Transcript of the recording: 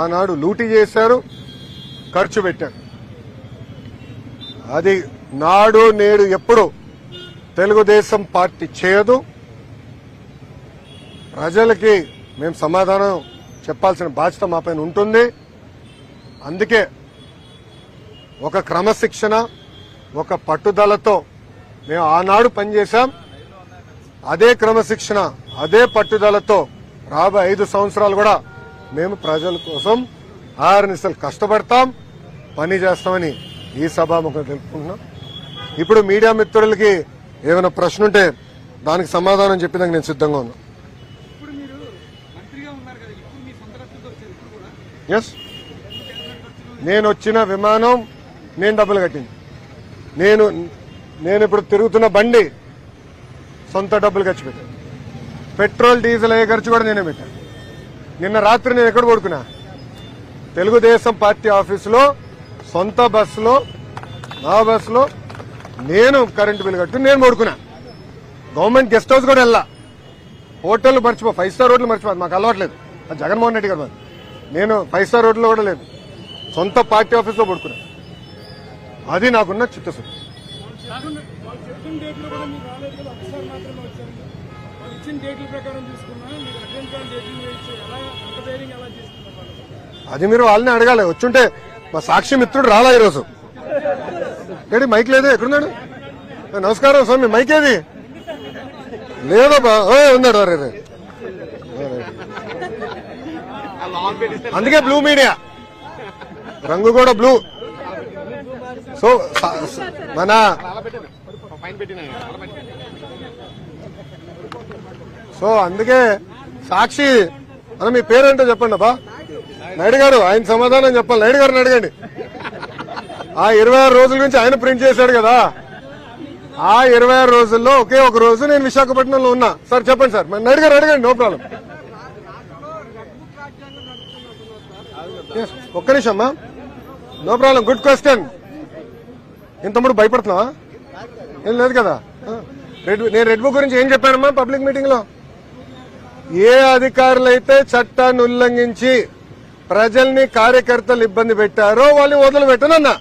ఆనాడు లూటీ చేశారు ఖర్చు పెట్టారు. అది నాడు నేడు ఎప్పుడు తెలుగుదేశం పార్టీ చేయదు. ప్రజలకి మేము సమాధానం చెప్పాల్సిన బాధ్యత మా పైన ఉంటుంది. అందుకే ఒక క్రమశిక్షణ ఒక పట్టుదలతో మేము ఆనాడు పనిచేశాం. అదే క్రమశిక్షణ అదే పట్టుదలతో రాబోయే ఐదు సంవత్సరాలు కూడా మేము ప్రజల కోసం ఆరునిసలు కష్టపడతాం పని చేస్తామని ఈ సభాముఖం తెలుపుకుంటున్నాం. ఇప్పుడు మీడియా మిత్రులకి ఏమైనా ప్రశ్న ఉంటే దానికి సమాధానం చెప్పేదానికి నేను సిద్ధంగా ఉన్నా. ఎస్ నేను వచ్చిన విమానం నేను డబ్బులు కట్టింది. నేను నేను ఇప్పుడు తిరుగుతున్న బండి సొంత డబ్బులు ఖర్చు పెట్టాను. పెట్రోల్ డీజిల్ అయ్యే ఖర్చు కూడా నేనే పెట్టాను. నిన్న రాత్రి నేను ఎక్కడ పడుకున్నా? తెలుగుదేశం పార్టీ ఆఫీసులో సొంత బస్సులో నా బస్సులో నేను కరెంటు బిల్లు కట్టు నేను పడుకున్నా. గవర్నమెంట్ గెస్ట్ హౌస్ కూడా వెళ్ళా. హోటల్ మర్చిపో ఫైవ్ స్టార్ హోటల్ మర్చిపోదు మాకు అలవాట్లేదు. అది జగన్మోహన్ రెడ్డి గారు మాది. నేను ఫైవ్ స్టార్ హోటల్లో కూడా లేదు. సొంత పార్టీ ఆఫీస్లో పడుకున్నా. అది నాకున్న చిత్తశుద్ధి. ఇచ్చిన డేట్ల ప్రకారం తీసుకున్నా మీరు అటెండ్ ఎలా అంత ధైర్యం ఎలా తీసుకున్నారు? అది మీరు వాళ్ళని అడగాలి. వచ్చుంటే మా సాక్షి మిత్రుడు రాలా ఈరోజు. ఏడి మైక్ లేదు? ఎక్కడున్నాడు? నమస్కారం స్వామి మైక్ ఏది? లేదబ్బా. ఓ ఉన్నాడు అరే అందుకే బ్లూ మీడియా. రంగు కూడా బ్లూ. సో మన సో అందుకే సాక్షి అన్న మీ పేరేంటో చెప్పండి అబ్బా. నాయుడు గారు ఆయన సమాధానం చెప్పాలి. నాయుడు గారిని అడగండి. ఆ ఇరవై ఆరు రోజుల నుంచి ఆయన ప్రింట్ చేశాడు కదా. ఆ ఇరవై ఆరు రోజుల్లో ఒకే ఒక రోజు నేను విశాఖపట్నంలో ఉన్నా. సార్ చెప్పండి సార్. మరి నాయుడు గారు అడగండి నో ప్రాబ్లం. ఒక్క నిమిషం అమ్మా. No problem. Good question. ఇంత తమ్ముడు భయపడుతున్నావా? ఏం లేదు కదా? రెడ్ నేను రెడ్ బుక్ గురించి ఏం చెప్పానమ్మా పబ్లిక్ మీటింగ్లో ఏ అధికారులైతే చట్టాన్ని ఉల్లంఘించి ప్రజల్ని కార్యకర్తలు ఇబ్బంది పెట్టారో వాళ్ళని వదిలిపెట్టనన్నా